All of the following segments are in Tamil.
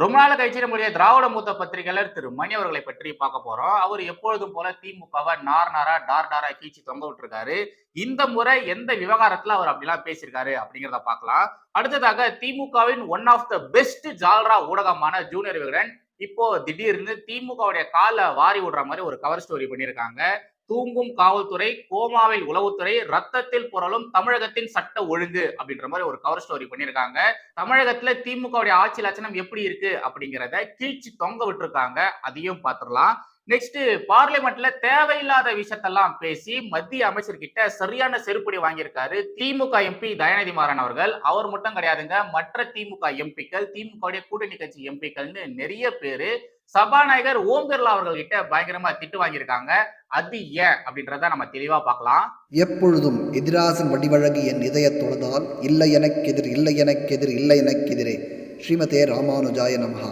ரொம்ப நாள் கழிச்சு நம்முடைய திராவிட மூத்த பத்திரிகையாளர் திரு மணி அவர்களை பற்றி பார்க்க போறோம். அவர் எப்பொழுதும் போல திமுகவை நார் நாரா டார் டாரா கீழ்ச்சி தொங்க விட்டுருக்காரு. இந்த முறை எந்த விவகாரத்துல அவர் அப்படிலாம் பேசியிருக்காரு அப்படிங்கிறத பார்க்கலாம். அடுத்ததாக திமுகவின் ஒன் ஆஃப் த பெஸ்ட் ஜால்ரா ஊடகமான ஜூனியர் விகடன் இப்போ திடீர்னு திமுகவுடைய காலை வாரி விடுற மாதிரி ஒரு கவர் ஸ்டோரி பண்ணியிருக்காங்க. தூங்கும் காவல்துறை கோமாவில் உளவுத்துறை ரத்தத்தில் புரளும் தமிழகத்தின் சட்ட ஒழுங்கு அப்படின்ற மாதிரி ஒரு கவர் ஸ்டோரி பண்ணியிருக்காங்க. தமிழகத்துல திமுகவுடைய ஆட்சி லட்சணம் எப்படி இருக்கு அப்படிங்கிறத கீழ்ச்சி தொங்க விட்டுருக்காங்க. அதையும் பார்த்துடலாம். நெக்ஸ்ட் பார்லிமெண்ட்ல தேவையில்லாத விஷயத்தெல்லாம் பேசி மத்திய அமைச்சர்கிட்ட சரியான செருப்படி வாங்கியிருக்காரு திமுக எம்பி தயாநிதி மாறன் அவர்கள். அவர் மட்டும் கிடையாதுங்க மற்ற திமுக எம்பிக்கள் திமுக கூட்டணி கட்சி எம்பிக்கள்னு நிறைய பேரு சபாநாயகர் ஓம் பிர்லா அவர்கள் கிட்ட பயங்கரமா திட்டு வாங்கியிருக்காங்க. அது ஏன் அப்படின்றத நம்ம தெளிவா பார்க்கலாம். எப்பொழுதும் எதிராசன் வடிவழகு என் இதயத் தொழுதால் இல்லை எனக்கெதிர் இல்லை எனக்கெதிர் இல்லை எனக்கெதிரே ஸ்ரீமதே ராமானுஜாய நமஹா.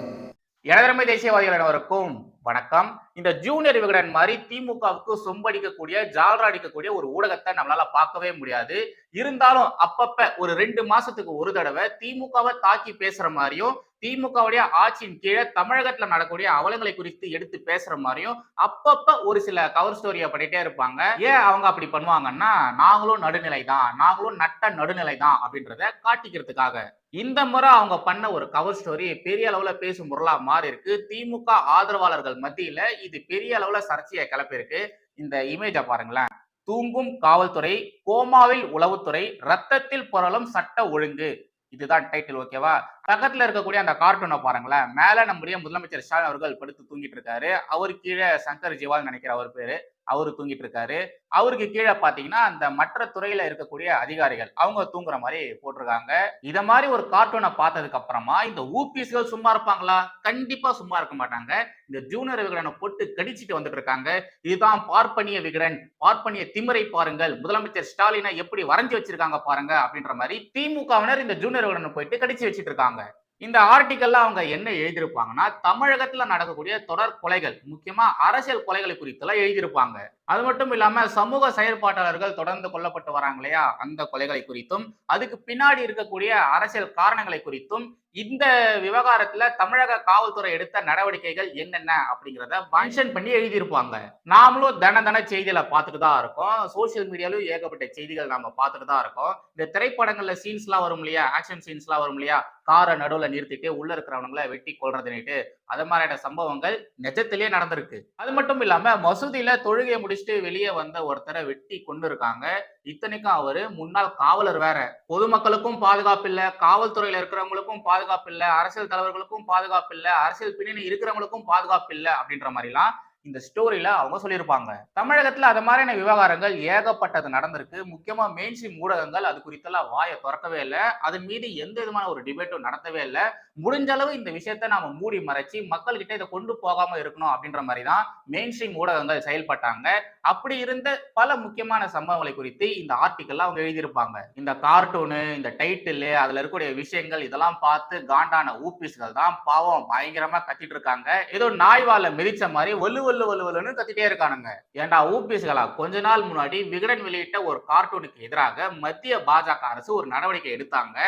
எனதரமை தேசியவாதிகள் அனைவருக்கும் வணக்கம். இந்த ஜூனியர் விகடன் மாதிரி திமுகவுக்கு சொம்படிக்கக்கூடிய ஜால்ரா அடிக்கக்கூடிய ஒரு ஊடகத்தை நம்மளால பார்க்கவே முடியாது. இருந்தாலும் அப்பப்ப ஒரு ரெண்டு மாசத்துக்கு ஒரு தடவை திமுகவை தாக்கி பேசுற மாதிரியும் திமுகவுடைய ஆட்சியின் கீழே தமிழகத்துல நடக்கக்கூடிய அவலங்களை குறித்து எடுத்து பேசுற மாதிரியும் அப்பப்ப ஒரு சில கவர் ஸ்டோரியை பண்ணிட்டே இருப்பாங்க. ஏன் அவங்க அப்படி பண்ணுவாங்கன்னா நாங்களும் நடுநிலை தான் நாங்களும் நட்ட நடுநிலை தான் அப்படின்றத காட்டிக்கிறதுக்காக. இந்த முறை அவங்க பண்ண ஒரு கவர் ஸ்டோரி பெரிய அளவுல பேசும் பொருளா மாறி இருக்கு. திமுக ஆதரவாளர்கள் மத்தியில இது பெரிய அளவுல சர்ச்சையை கிளப்பிருக்கு இந்த இமேஜை பாருங்களேன். தூங்கும் காவல்துறை கோமாவில் உளவுத்துறை ரத்தத்தில் புரளும் சட்ட ஒழுங்கு. இதுதான் டைட்டில் ஓகேவா பக்கத்துல இருக்கக்கூடிய அந்த கார்ட்டூனை பாருங்களேன். மேல நம்முடைய முதலமைச்சர் ஸ்டாலின் அவர்கள் படுத்து தூங்கிட்டு இருக்காரு. அவர் கீழே சங்கர் ஜிவால் நினைக்கிற அவர் பேரு. அவரு தூங்கிட்டு இருக்காரு அவருக்கு கீழே பாத்தீங்கன்னா அந்த மற்ற துறையில இருக்கக்கூடிய அதிகாரிகள் அவங்க தூங்குற மாதிரி போட்டிருக்காங்க. இத மாதிரி ஒரு கார்ட்டூனை பார்த்ததுக்கு அப்புறமா இந்த ஊபிஎஸ்கள் சும்மா இருப்பாங்களா? கண்டிப்பா சும்மா இருக்க மாட்டாங்க. இந்த ஜூனியர் விகடனை போட்டு கடிச்சிட்டு வந்துட்டு இருக்காங்க இதுதான் பார்ப்பனிய விகடன். பார்ப்பனிய திமிரை பாருங்கள். முதலமைச்சர் ஸ்டாலினை எப்படி வரைஞ்சு வச்சிருக்காங்க பாருங்க அப்படின்ற மாதிரி திமுகவினர் இந்த ஜூனியர் விகடனை போயிட்டு கடிச்சு வச்சிட்டு இருக்காங்க இந்த ஆர்டிக்கல்ல அவங்க என்ன எழுதியிருப்பாங்கன்னா தமிழகத்துல நடக்கக்கூடிய தொடர் கொலைகள் முக்கியமா அரசியல் கொலைகளை குறித்தெல்லாம் எழுதியிருப்பாங்க. அது மட்டும் இல்லாம சமூக செயற்பாட்டாளர்கள் தொடர்ந்து கொல்லப்பட்டு வராங்க இல்லையா? அந்த கொலைகளை குறித்தும் அதுக்கு பின்னாடி இருக்கக்கூடிய அரசியல் காரணங்களை குறித்தும் இந்த விவகாரத்துல தமிழக காவல்துறை எடுத்த நடவடிக்கைகள் என்னென்ன அப்படிங்கிறத மென்ஷன் பண்ணி எழுதியிருப்பாங்க. நாமளும் தன தன செய்திகளை பார்த்துட்டு தான் இருக்கோம். சோசியல் மீடியாலும் ஏகப்பட்ட செய்திகள் நாம பார்த்துட்டு தான் இருக்கோம். இந்த திரைப்படங்கள்ல சீன்ஸ்லாம் வரும் இல்லையா? ஆக்ஷன் சீன்ஸ்லாம் வரும் இல்லையா? காரை நடுவில் நிறுத்திட்டு உள்ள இருக்கிறவங்களை வெட்டி கொள்றதுன்னுட்டு அது மாதிரியான சம்பவங்கள் நிஜத்திலேயே நடந்திருக்கு. அது மட்டும் இல்லாம மசூதியில தொழுகையை முடிச்சுட்டு வெளியே வந்த ஒருத்தரை வெட்டி கொண்டு இருக்காங்க. இத்தனைக்கும் அவரு முன்னாள் காவலர் வேற. பொதுமக்களுக்கும் பாதுகாப்பு இல்ல காவல்துறையில இருக்கிறவங்களுக்கும் பாதுகாப்பு இல்ல அரசியல் தலைவர்களுக்கும் பாதுகாப்பு இல்ல அரசியல் பின்னணி இருக்கிறவங்களுக்கும் பாதுகாப்பு இல்ல அப்படின்ற மாதிரிலாம் இந்த ஸ்டோரியில அவங்க சொல்லியிருப்பாங்க. தமிழகத்துல அது மாதிரியான விவகாரங்கள் ஏகப்பட்டது நடந்திருக்கு. முக்கியமா மெயின் ஸ்ட்ரீம் ஊடகங்கள் அது குறித்தெல்லாம் வாயை திறக்கவே இல்லை. அதன் மீது எந்த விதமான ஒரு டிபேட்டும் நடத்தவே இல்லை. முடிஞ்ச அளவு இந்த விஷயத்த நாம மூடி மறைச்சு மக்கள்கிட்ட இதை கொண்டு போகாம இருக்கணும் அப்படின்ற மாதிரி தான் மெயின் ஸ்ட்ரீம் ஊடகங்கள் செயல்பட்டாங்க. அப்படி இருந்த பல முக்கியமான சம்பவங்களை குறித்து இந்த ஆர்டிக்கல்ல அவங்க எழுதியிருப்பாங்க. இந்த கார்ட்டூனு இந்த டைட்டில் அதுல இருக்கக்கூடிய விஷயங்கள் இதெல்லாம் பார்த்து காண்டான ஊபிஸ்கள் தான் பாவம் பயங்கரமா கத்திட்டு இருக்காங்க. ஏதோ நாய்வால மிதிச்ச மாதிரி வலு வல்லு வலு வலுன்னு கத்திட்டே இருக்கானுங்க. ஏன்டா ஊபிஸ்களா? கொஞ்ச நாள் முன்னாடி விகடன் வெளியிட்ட ஒரு கார்ட்டூனுக்கு எதிராக மத்திய பாஜக அரசு ஒரு நடவடிக்கை எடுத்தாங்க.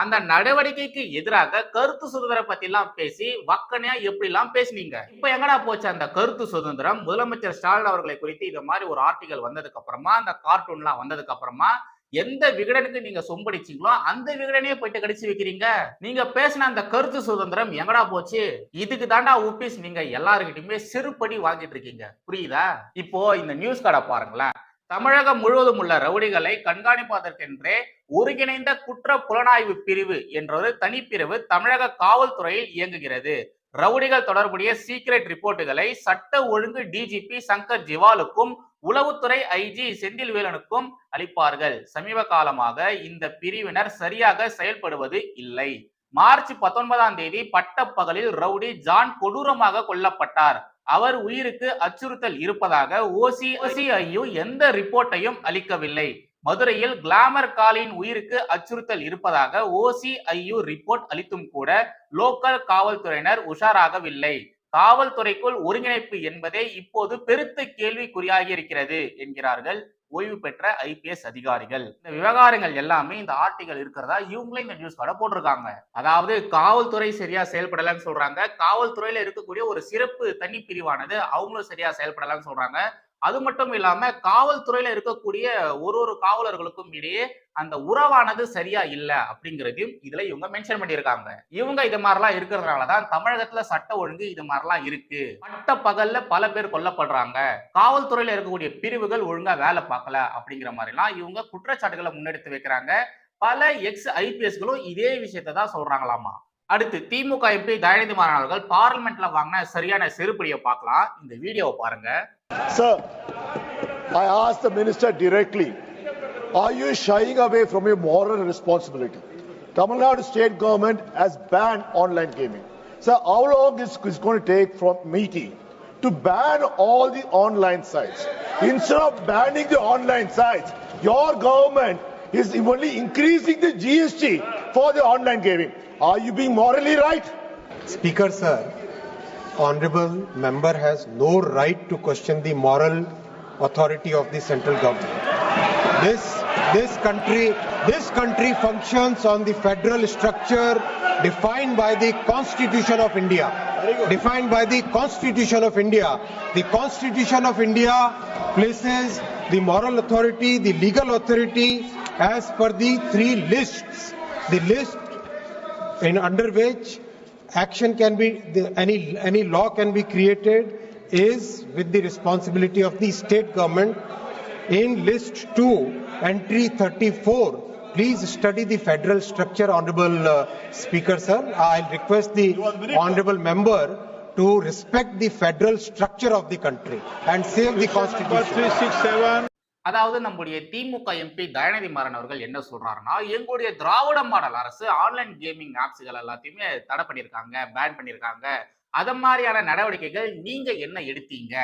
அந்த நடவடிக்கைக்கு எதிராக கருத்து சுதந்திரம் பத்தி எல்லாம் பேசி வக்கனையா எப்படி எல்லாம் பேசுனீங்க? இப்ப எங்கடா போச்சு அந்த கருத்து சுதந்திரம்? முதலமைச்சர் ஸ்டாலின் அவர்களை குறித்து இது மாதிரி ஒரு ஆர்டிகல் வந்ததுக்கு அப்புறமா அந்த கார்ட்டூன்லாம் வந்ததுக்கு அப்புறமா எந்த விகடனுக்கு நீங்க சொம்படிச்சீங்களோ அந்த விகடனே போயிட்டு கடிச்சு வைக்கிறீங்க. நீங்க பேசின அந்த கருத்து சுதந்திரம் எங்கடா போச்சு? இதுக்கு தாண்டா ஊபிஸ் நீங்க எல்லாருக்கிட்டையுமே செருப்படி வாங்கிட்டு இருக்கீங்க. புரியுதா? இப்போ இந்த நியூஸ் கார்டை பாருங்களேன். தமிழகம் முழுவதும் உள்ள ரவுடிகளை கண்காணிப்பதற்கென்றே ஒருங்கிணைந்த குற்ற புலனாய்வு பிரிவு என்ற ஒரு தனிப்பிரிவு தமிழக காவல்துறையில் இயங்குகிறது. ரவுடிகள் தொடர்புடைய சீக்ரெட் ரிப்போர்ட்டுகளை சட்ட ஒழுங்கு டிஜிபி சங்கர் ஜிவாலுக்கும் உளவுத்துறை ஐஜி செந்தில்வேலனுக்கும் அளிப்பார்கள். சமீப காலமாக இந்த பிரிவினர் சரியாக செயல்படுவது இல்லை. மார்ச் பத்தொன்பதாம் தேதி பட்டப்பகலில் ரவுடி ஜான் கொடூரமாக கொல்லப்பட்டார். அவர் உயிருக்கு அச்சுறுத்தல் இருப்பதாக ஓசிஐயு எந்த ரிப்போர்ட்டையும் அளிக்கவில்லை. மதுரையில் கிளாமர் காலின் உயிருக்கு அச்சுறுத்தல் இருப்பதாக ஓசிஐயு ரிப்போர்ட் அளித்தும் கூட லோக்கல் காவல்துறையினர் உஷாராகவில்லை. காவல்துறைக்குள் ஒருங்கிணைப்பு என்பதே இப்போது பெருத்த கேள்விக்குறியாகி இருக்கிறது என்கிறார்கள் ஓய்வு பெற்ற ஐபிஎஸ் அதிகாரிகள். இந்த விவகாரங்கள் எல்லாமே இந்த ஆர்டிகல் இருக்கிறதா? இவங்களே இந்த நியூஸ் கார்டை போட்டிருக்காங்க. அதாவது காவல்துறை சரியா செயல்படலன்னு சொல்றாங்க. காவல்துறையில இருக்கக்கூடிய ஒரு சிறப்பு தனி பிரிவானது அவங்களும் சரியா செயல்படலன்னு சொல்றாங்க. அது மட்டும் இல்லாம காவல்துறையில இருக்கக்கூடிய ஒரு ஒரு காவலர்களுக்கும் இடையே அந்த உறவானது சரியா இல்ல அப்படிங்கிறதையும் இதுல இவங்க மென்ஷன் பண்ணியிருக்காங்க. இவங்க இது மாதிரிலாம் இருக்கிறதுனாலதான் தமிழகத்துல சட்ட ஒழுங்கு இது மாதிரிலாம் இருக்கு. பட்ட பகல்ல பல பேர் கொல்லப்படுறாங்க. காவல்துறையில இருக்கக்கூடிய பிரிவுகள் ஒழுங்கா வேலை பார்க்கல அப்படிங்கிற மாதிரிலாம் இவங்க குற்றச்சாட்டுகளை முன்னெடுத்து வைக்கிறாங்க. பல எக்ஸ் ஐபிஎஸ்களும் இதே விஷயத்தை தான் சொல்றாங்களாமா. அடுத்து திமுக எம்பி தயாநிதி மாறன் அவர்கள் பார்லிமெண்ட்ல வாங்கின சரியான செருப்படியை பார்க்கலாம். இந்த வீடியோவை பாருங்க. Sir, I asked the minister directly, are you shying away from your moral responsibility? Tamil Nadu state government has banned online gaming. Sir, how long is it going to take from meeting to ban all the online sites? Instead of banning the online sites, your government is only increasing the GST for the online gaming. Are you being morally right? Speaker, sir, honorable member has no right to question the moral authority of the central government. This, this country, this country functions on the federal structure defined by the Constitution of India. Defined by the Constitution of India. The Constitution of India places the moral authority, the legal authority as per the three lists. The list in under which action can be the, any any law can be created is with the responsibility of the state government. In list 2 entry 34 please study the federal structure honorable uh, speaker sir. I'll request the honorable member to respect the federal structure of the country and save the constitution அதாவது நம்முடைய திமுக எம்பி தயநிதி மாறன் அவர்கள் என்ன சொல்றாருன்னா எங்களுடைய திராவிட மாடல் அரசு ஆன்லைன் கேமிங் ஆப்ஸ்கள் எல்லாத்தையுமே தடை பண்ணியிருக்காங்க பேன் பண்ணியிருக்காங்க. அத மாதிரியான நடவடிக்கைகள் நீங்க என்ன எடுத்தீங்க?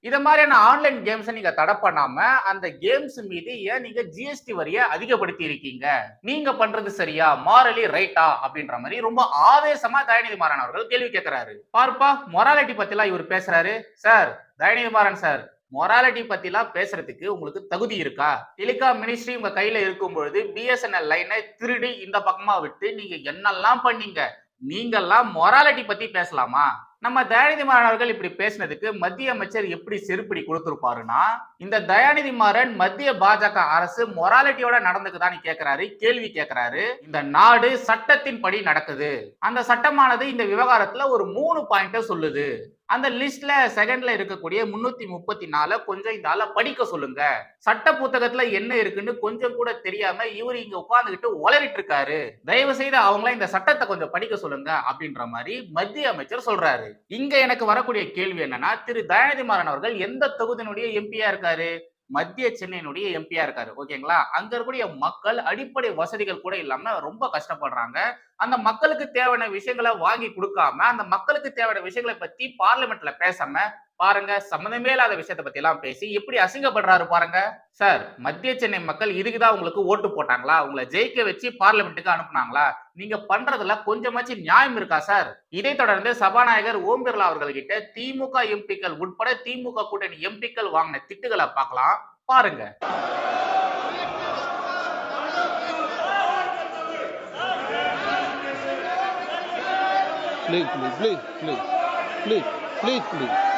இத மாதிரியான ஆன்லைன் கேம்ஸை நீங்க தடை பண்ணாம அந்த கேம்ஸ் மீது ஏன் நீங்க ஜிஎஸ்டி வரியை அதிகப்படுத்தி இருக்கீங்க? நீங்க பண்றது சரியா? மாரலி ரைட்டா அப்படின்ற மாதிரி ரொம்ப ஆவேசமா தயாநிதி மாறன் அவர்கள் கேள்வி கேட்கிறாரு. பார்ப்பா மொராலிட்டி பத்தி எல்லாம் இவர் பேசுறாரு. Sir Dayanidhi Maran sir morality பத்திலாம் பேசுறதுக்கு உங்களுக்கு தகுதி இருக்கா? டெலிகாம் மினிஸ்ட்ரி உங்க கையில இருக்கும் பொழுது பிஎஸ்என்எல் லைனை திருடி இந்த பக்கமா விட்டு நீங்க என்னெல்லாம் பண்ணீங்க? நீங்கெல்லாம் மொராலிட்டி பத்தி பேசலாமா? நம்ம தயாநிதி மாணவர்கள் இப்படி பேசினதுக்கு மத்திய அமைச்சர் எப்படி செருப்படி கொடுத்திருப்பாருன்னா இந்த தயாநிதி மாறன் மத்திய பாஜக அரசு மொராலிட்டியோட நடந்துக்குதான்னு கேக்குறாரு கேள்வி கேக்குறாரு. இந்த நாடு சட்டத்தின் படி நடக்குது. அந்த சட்டமானது இந்த விவகாரத்துல ஒரு மூணு பாயிண்ட சொல்லுது. அந்த லிஸ்ட்ல செகண்ட்ல இருக்கக்கூடிய முன்னூத்தி முப்பத்தி நாலு கொஞ்சம் இந்த படிக்க சொல்லுங்க. சட்ட புத்தகத்துல என்ன இருக்குன்னு கொஞ்சம் கூட தெரியாம இவர் இங்க உட்கார்ந்துகிட்டு உளறிட்டு இருக்காரு. தயவு செய்து அவங்கள இந்த சட்டத்தை கொஞ்சம் படிக்க சொல்லுங்க அப்படின்ற மாதிரி மத்திய அமைச்சர் சொல்றாரு. இங்க எனக்கு வரக்கூடிய கேள்வி என்னன்னா திரு. தயாநிதி மாறன் அவர்கள் எந்த தொகுதியினுடைய எம்பியா இருக்காரு? மத்திய சென்னையினுடைய எம்பியா இருக்காரு. ஓகேங்களா அங்க இருக்கக்கூடிய மக்கள் அடிப்படை வசதிகள் கூட இல்லாம ரொம்ப கஷ்டப்படுறாங்க. அந்த மக்களுக்கு தேவையான விஷயங்களை வாங்கி கொடுக்காம அந்த மக்களுக்கு தேவையான விஷயங்களை பத்தி பார்லிமெண்ட்ல பேசாம பாருங்க சம்மந்தமே இல்லாத விஷயத்தை பத்தி எல்லாம் பேசி எப்படி அசிங்கப்படுறாரு பாருங்க. சார் மத்திய சென்னை மக்கள் இதுக்குதான் உங்களுக்கு ஓட்டு போட்டாங்களா? உங்களை ஜெயிக்க வச்சு பார்லிமெண்ட்டுக்கு அனுப்புனாங்களா? நீங்க பண்றதுல கொஞ்சமாச்சும் நியாயம் இருக்கா சார்? இதை தொடர்ந்து சபாநாயகர் ஓம் பிர்லா அவர்கள்கிட்ட திமுக எம்பிக்கள் உட்பட திமுக கூட்டணி எம்பிக்கள் வாங்கின திட்டுகளை பார்க்கலாம். பாருங்க. Please, please, please, please, please, please, please.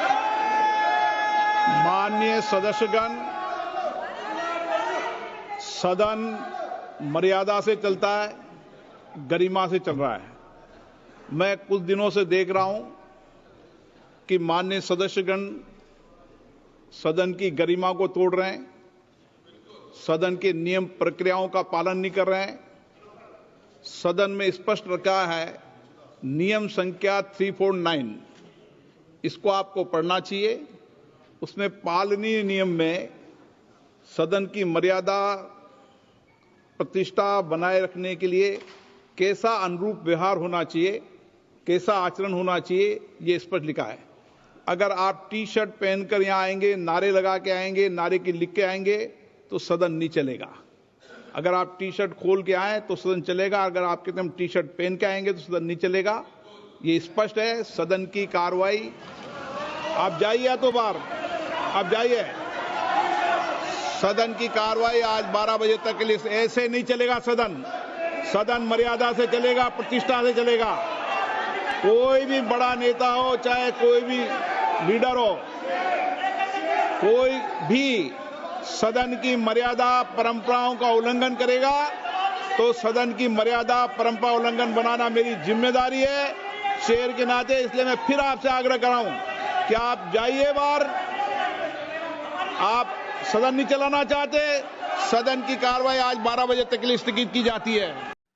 माननीय सदस्यगण, सदन मर्यादा से चलता है, गरिमा से चल रहा है। मैं कुछ दिनों से देख रहा हूँ कि माननीय सदस्यगण सदन की गरिमा को तोड़ रहे हैं, सदन के नियम प्रक्रियाओं का पालन नहीं कर रहे हैं। सदन में स्पष्ट रखा है, नियम संख्या 349 इसको आपको पढ़ना चाहिए। उसमें पालनीय नियम में सदन की मर्यादा प्रतिष्ठा बनाए रखने के लिए कैसा अनुरूप व्यवहार होना चाहिए, कैसा आचरण होना चाहिए, ये स्पष्ट लिखा है। अगर आप टी शर्ट पहनकर यहाँ आएँगे, नारे लगा के आएँगे, नारे की लिख के आएँगे तो सदन नहीं चलेगा। अगर आप टी शर्ट खोल के आए तो सदन चलेगा। अगर आप कहते हम टी शर्ट पहन के आएँगे तो सदन नहीं चलेगा। ये स्पष्ट है, सदन की कार्रवाई। आप जाइए तो बाहर। आप जाइए। सदन की कार्रवाई आज 12 बजे तक के लिए ऐसे नहीं चलेगा सदन। सदन मर्यादा से चलेगा, प्रतिष्ठा से चलेगा। कोई भी बड़ा नेता हो, चाहे कोई भी लीडर हो, कोई भी सदन की मर्यादा परंपराओं का उल्लंघन करेगा तो सदन की मर्यादा परंपरा उल्लंघन बनाना मेरी ज़िम्मेदारी है। शेर के नाते इसलिए मैं फिर आपसे आग्रह कराऊं कि आप जाइए बाहर आप सदन नहीं चलाना चाहते सदन की कार्रवाई आज 12 बजे तक के लिए स्थगित की जाती है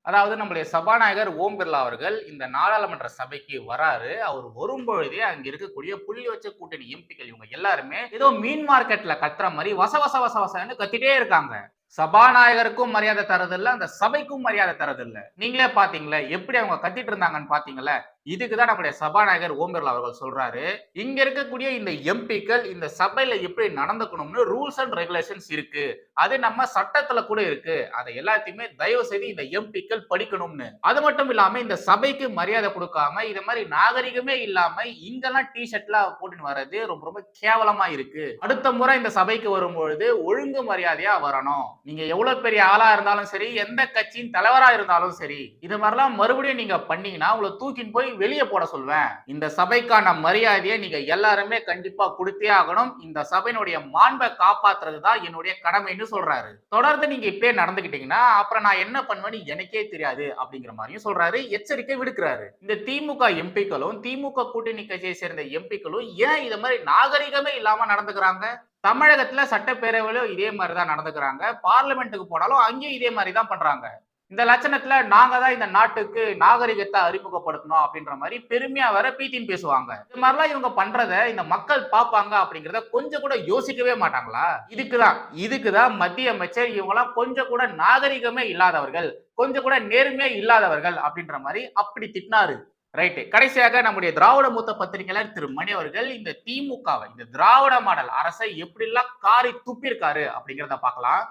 அதாவது நம்முடைய சபாநாயகர் ஓம் பிர்லா அவர்கள் இந்த நாடாளுமன்ற சபைக்கு வராரு அவர் வரும்பொழுதே அங்க இருக்கக்கூடிய புள்ளி வச்ச கூட்டணி எம்பிக்கள் இவங்க எல்லாருமே ஏதோ மீன் மார்க்கெட்ல கத்துற மாதிரி வச வச வச வசன்னு கத்திட்டே இருக்காங்க சபாநாயகருக்கும் மரியாதை தரதில்ல அந்த சபைக்கும் மரியாதை தரதில்ல நீங்களே பாத்தீங்களே எப்படி அவங்க கத்திட்டு இருந்தாங்கன்னு பாத்தீங்களா இதுக்குதான் நம்முடைய சபாநாயகர் ஓம் பிர்லா அவர்கள் சொல்றாரு இங்க இருக்கக்கூடிய இந்த எம்பிக்கள் இந்த சபையில எப்படி நடந்துக்கணும்னு ரூல்ஸ் அண்ட் ரெகுலேஷன்ஸ் இருக்கு அது நம்ம சட்டத்துல கூட இருக்கு அதை எல்லாத்தையுமே தயவு செய்து இந்த எம்பிக்கள் படிக்கணும்னு. அது மட்டும் இல்லாம இந்த சபைக்கு மரியாதை கொடுக்காம இது மாதிரி நாகரிகமே இல்லாம இங்கெல்லாம் டி ஷர்ட்லாம் போட்டுன்னு வர்றது ரொம்ப ரொம்ப கேவலமா இருக்கு. அடுத்த முறை இந்த சபைக்கு வரும்பொழுது ஒழுங்கு மரியாதையா வரணும். நீங்க எவ்வளவு பெரிய ஆளா இருந்தாலும் சரி எந்த கட்சியின் தலைவரா இருந்தாலும் சரி இது மாதிரிலாம் மறுபடியும் நீங்க பண்ணீங்கன்னா உங்களை தூக்கின்னு போய் வெளியே போட சொல்வேன். இந்த சபைக்கான மரியாதையை நீங்க எல்லாருமே கண்டிப்பா கொடுத்தே ஆகணும். இந்த சபையினுடைய மாண்பை காப்பாத்துறது தான் என்னுடைய கடமைன்னு சொல்றாரு. தொடர்ந்து நீங்க இப்படியே நடந்துக்கிட்டீங்கன்னா அப்புறம் நான் என்ன பண்ணுவேன்னு எனக்கே தெரியாது அப்படிங்கிற மாதிரியும் சொல்றாரு எச்சரிக்கை விடுக்கிறாரு. இந்த திமுக எம்பிக்களும் திமுக கூட்டணி கட்சியை சேர்ந்த எம்பிக்களும் ஏன் இது மாதிரி நாகரிகமே இல்லாம நடந்துக்கிறாங்க? தமிழகத்துல சட்டப்பேரவையிலும் இதே மாதிரி தான் நடந்துக்கிறாங்க. பார்லிமெண்ட்டுக்கு போனாலும் அங்கேயும் இதே மாதிரி தான் பண்றாங்க. இந்த லட்சணத்துல நாங்க தான் இந்த நாட்டுக்கு நாகரிகத்தை அறிமுகப்படுத்தணும் அப்படின்ற மாதிரி பெருமையா வர பீத்தின்னு பேசுவாங்க. இது மாதிரிலாம் இவங்க பண்றத இந்த மக்கள் பார்ப்பாங்க அப்படிங்கிறத கொஞ்சம் கூட யோசிக்கவே மாட்டாங்களா? இதுக்குதான். இதுக்குதான் மத்திய அமைச்சர் இவங்கெல்லாம் கொஞ்சம் கூட நாகரிகமே இல்லாதவர்கள் கொஞ்சம் கூட நேர்மையே இல்லாதவர்கள் அப்படின்ற மாதிரி அப்படி திட்டினாரு. ரைட்டு கடைசியாக நம்முடைய திராவிட மூத்த பத்திரிகையாளர் திரு. மணி அவர்கள் இந்த திமுகவை இந்த திராவிட மாடல் அரசை எப்படிலாம் காரி துப்பியிருக்காரு அப்படிங்கிறத பார்க்கலாம்.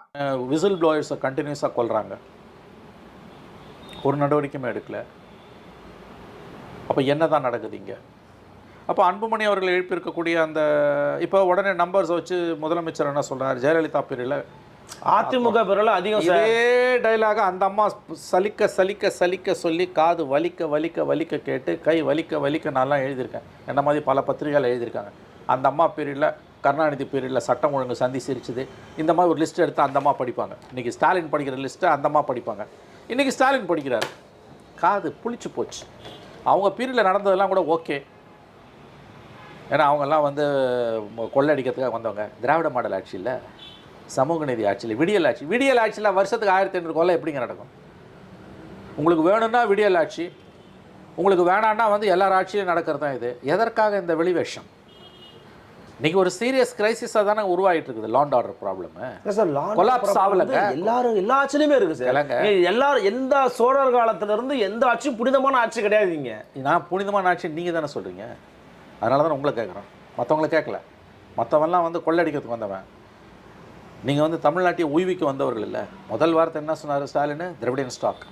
விசில் ப்ளோயர்ஸை கண்டினியூஸாக கொல்றாங்க. ஒரு நடவடிக்கையுமே எடுக்கல. அப்போ என்ன தான் நடக்குது இங்கே? அப்போ அன்புமணி அவர்கள் எழுப்பியிருக்கக்கூடிய அந்த இப்போ உடனே நம்பர்ஸை வச்சு முதலமைச்சர் என்ன சொல்கிறார் ஜெயலலிதா பீரியடில் அதிமுக பேரில் அதிகம் சார். இதே டைலாக அந்த அம்மா சலிக்க சலிக்க சலிக்க சொல்லி காது வலிக்க வலிக்க வலிக்க கேட்டு கை வலிக்க வலிக்க நான்லாம் எழுதியிருக்கேன். என்ன மாதிரி பல பத்திரிகைகள் எழுதியிருக்காங்க. அந்த அம்மா பீரியடில் கருணாநிதி பீரியடில் சட்டம் ஒழுங்கு சந்தி சிரிச்சுது. இந்த மாதிரி ஒரு லிஸ்ட் எடுத்து அந்த அம்மா படிப்பாங்க. இன்றைக்கி ஸ்டாலின் படிக்கிற லிஸ்ட்டை அந்த அம்மா படிப்பாங்க. இன்றைக்கி ஸ்டாலின் படிக்கிறார். காது புளிச்சு போச்சு. அவங்க பீரியடில் நடந்ததெல்லாம் கூட ஓகே. ஏன்னா அவங்கெல்லாம் வந்து ம- கொள்ளையடிக்கிறதுக்காக வந்தவங்க. திராவிட மாடல் ஆட்சியில் சமூக நீதி ஆட்சியில் விடியல் ஆட்சி. விடியல் ஆட்சியில் வருஷத்துக்கு ஆயிரத்தி ஐநூறு கொள்ளை எப்படிங்க நடக்கும்? உங்களுக்கு வேணும்னா விடியல் ஆட்சி உங்களுக்கு வேணான்னா வந்து எல்லார் ஆட்சியிலும் நடக்கிறது தான் இது. எதற்காக இந்த வெளிவேஷம் இன்னைக்கு ஒரு சீரியஸ் கிரைசிஸாக தானே உருவாகிட்டு இருக்குது law and order problem sir order ஆகலைங்க. எல்லாரும் எல்லா ஆட்சியிலுமே இருக்கு சார். இல்லைங்க. எல்லாரும் எந்த சோழர் காலத்துல இருந்து எந்த ஆட்சியும் புனிதமான ஆட்சி கிடையாது இங்க. நான் புனிதமான ஆட்சி நீங்கள் தானே சொல்கிறீங்க அதனால தான் உங்களை கேட்குறோம் மற்றவங்கள கேட்கல மற்றவன்லாம் வந்து கொள்ளடிக்கிறதுக்கு வந்தவன். நீங்கள் வந்து தமிழ்நாட்டை உய்விக்க வந்தவர்கள் இல்லை. முதல் வார்த்தை என்ன சொன்னார் ஸ்டாலின்? திரவிடன் ஸ்டாக்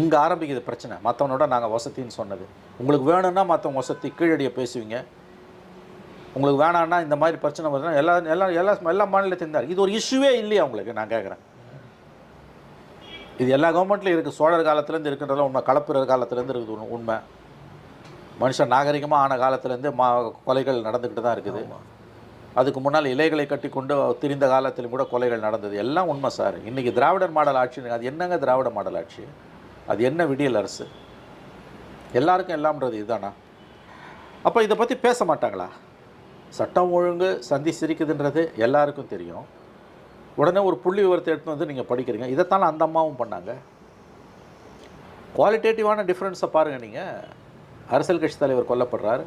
இங்கே ஆரம்பிக்குது பிரச்சனை. மற்றவனோட நாங்கள் வசதின்னு சொன்னது. உங்களுக்கு வேணும்னா மற்றவங்க வசதி கீழடியை பேசுவீங்க. உங்களுக்கு வேணான்னா இந்த மாதிரி பிரச்சனை வருதுன்னா எல்லா எல்லா எல்லா எல்லா மாநிலத்தையும் தான் இது ஒரு இஷ்யூவே இல்லையா உங்களுக்கு? நான் கேட்குறேன் இது எல்லா கவர்மெண்ட்லையும் இருக்குது சோழர் காலத்துலேருந்து இருக்கின்றதுல உண்மை. கலப்பிரர் காலத்துலேருந்து இருக்குது உண்மை. மனுஷன் நாகரிகமாக ஆன காலத்துலேருந்து மா கொலைகள் நடந்துக்கிட்டு தான் இருக்குது. அதுக்கு முன்னால் இலைகளை கட்டி கொண்டு திரிந்த காலத்திலும் கூட கொலைகள் நடந்தது. எல்லாம் உண்மை சார். இன்றைக்கி திராவிடர் மாடல் ஆட்சி அது என்னங்க திராவிட மாடல் ஆட்சி? அது என்ன விடியல் அரசு? எல்லாருக்கும் எல்லாம்ன்றது இதுதானா? அப்போ இதை பற்றி பேச மாட்டாங்களா? சட்டம் ஒழுங்கு சந்தி சிரிக்குதுன்றது எல்லாருக்கும் தெரியும். உடனே ஒரு புள்ளி விவரத்தை எடுத்து வந்து நீங்கள் படிக்கிறீங்க. இதைத்தான் அந்த அம்மாவும் பண்ணாங்க. குவாலிட்டேட்டிவான டிஃப்ரென்ஸை பாருங்கள் நீங்கள் அரசியல் கட்சி தலைவர் கொல்லப்படுறார்.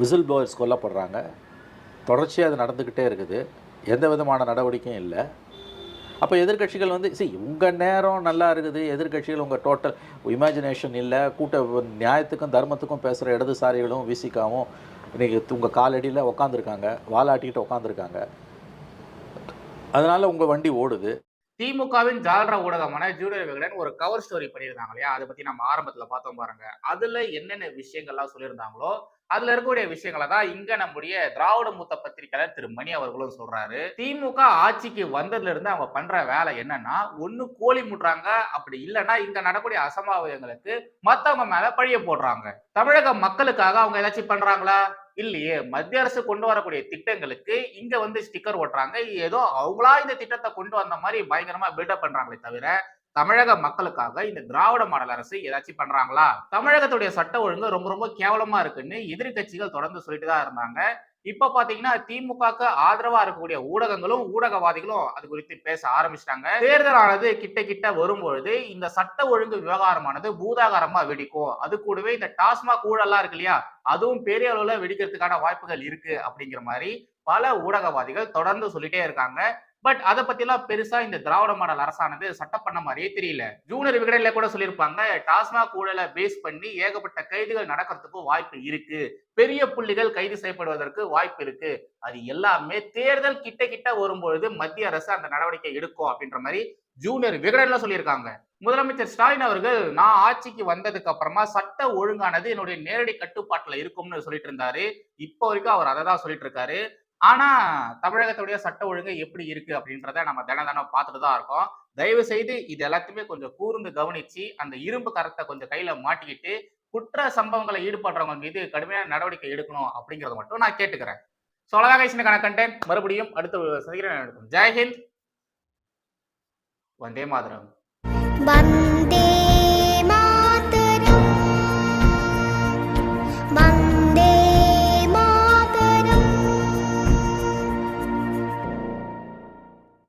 Whistle blowers கொல்லப்படுறாங்க. தொடர்ச்சியாக அது நடந்துக்கிட்டே இருக்குது. எந்த விதமான நடவடிக்கையும் இல்லை. அப்போ எதிர்க்கட்சிகள் வந்து சி உங்கள் நேரம் நல்லா இருக்குது. எதிர்க்கட்சிகள் உங்கள் டோட்டல் இமேஜினேஷன் இல்லை. கூட்ட நியாயத்துக்கும் தர்மத்துக்கும் பேசுகிற இடதுசாரிகளும் விசிகாவும் இன்றைக்கி உங்கள் காலடியில் உட்காந்துருக்காங்க வாலாட்டிக்கிட்டு உட்காந்துருக்காங்க அதனால் உங்கள் வண்டி ஓடுது. திமுகவின் ஜால்ரா ஊடகமான ஜூனியர் விகடன் ஒரு கவர் ஸ்டோரி பண்ணியிருந்தாங்க இல்லையா? அதை பத்தி நம்ம ஆரம்பத்துல பார்த்தோம் பாருங்க. அதுல என்னென்ன விஷயங்கள்லாம் சொல்லியிருந்தாங்களோ அதுல இருக்கக்கூடிய விஷயங்களை தான் இங்க நம்முடைய திராவிட மூத்த பத்திரிகையாளர் திரு மணி அவர்களும் சொல்றாரு. திமுக ஆட்சிக்கு வந்ததுல இருந்து அவங்க பண்ற வேலை என்னன்னா ஒண்ணு கோழி முட்டுறாங்க அப்படி இல்லைன்னா இங்க நடக்கூடிய அசம்பாவிதங்களுக்கு மத்தவங்க மேல பழிய போடுறாங்க. தமிழக மக்களுக்காக அவங்க ஏதாச்சும் பண்றாங்களா? இல்லையே மத்திய அரசு கொண்டு வரக்கூடிய திட்டங்களுக்கு இங்க வந்து ஸ்டிக்கர் ஓட்டுறாங்க. ஏதோ அவங்களா இந்த திட்டத்தை கொண்டு வந்த மாதிரி பயங்கரமா பில்டப் பண்றாங்களே தவிர தமிழக மக்களுக்காக இந்த திராவிட மாடல் அரசு ஏதாச்சும் பண்றாங்களா? தமிழகத்துடைய சட்ட ஒழுங்கு ரொம்ப ரொம்ப கேவலமா இருக்குன்னு எதிர்க்கட்சிகள் தொடர்ந்து சொல்லிட்டு தான் இருந்தாங்க. இப்ப பாத்தீங்கன்னா திமுகக்கு ஆதரவா இருக்கக்கூடிய ஊடகங்களும் ஊடகவாதிகளும் அது குறித்து பேச ஆரம்பிச்சிட்டாங்க. தேர்தல் ஆனது கிட்ட கிட்ட வரும்பொழுது இந்த சட்ட ஒழுங்கு விவகாரமானது பூதாகாரமா வெடிக்கும். அது கூடவே இந்த டாஸ்மாக் ஊழல்லாம் இருக்கு இல்லையா அதுவும் பெரிய அளவுல வெடிக்கிறதுக்கான வாய்ப்புகள் இருக்கு அப்படிங்கிற மாதிரி பல ஊடகவாதிகள் தொடர்ந்து சொல்லிட்டே இருக்காங்க. பட் அதை பத்திலாம் பெருசா இந்த திராவிட மாடல் அரசானது சட்டம் பண்ண மாதிரியே தெரியல. ஜூனியர் விகடன்ல கூட சொல்லியிருப்பாங்க டாஸ்மாக் ஊழலை பேஸ் பண்ணி ஏகப்பட்ட கைதுகள் நடக்கிறதுக்கு வாய்ப்பு இருக்கு. பெரிய புள்ளிகள் கைது செய்யப்படுவதற்கு வாய்ப்பு இருக்கு. அது எல்லாமே தேர்தல் கிட்ட கிட்ட வரும்பொழுது மத்திய அரசு அந்த நடவடிக்கை எடுக்கும் அப்படின்ற மாதிரி ஜூனியர் விகடன்ல சொல்லியிருக்காங்க. முதலமைச்சர் ஸ்டாலின் அவர்கள் நான் ஆட்சிக்கு வந்ததுக்கு அப்புறமா சட்ட ஒழுங்கானது என்னுடைய நேரடி கட்டுப்பாட்டுல இருக்கும்னு சொல்லிட்டு இருந்தாரு. இப்போ வரைக்கும் அவர் அதை தான் சொல்லிட்டு இருக்காரு. ஆனா தமிழகத்துடைய சட்ட ஒழுங்கு எப்படி இருக்கு அப்படின்றத நம்ம தின தினம் பார்த்துட்டு தான் இருக்கோம். தயவு செய்து இது எல்லாத்தையுமே கொஞ்சம் கூர்ந்து கவனிச்சு அந்த இரும்பு கரத்தை கொஞ்சம் கையில மாட்டிக்கிட்டு குற்ற சம்பவங்களை ஈடுபடுறவங்க மீது கடுமையான நடவடிக்கை எடுக்கணும் அப்படிங்கறத மட்டும் நான் கேட்டுக்கிறேன். ஸோ கண்டென்ட் மறுபடியும் அடுத்த சந்திக்கிறேன். ஜெய்ஹிந்த் வந்தே மாதரம். வந்த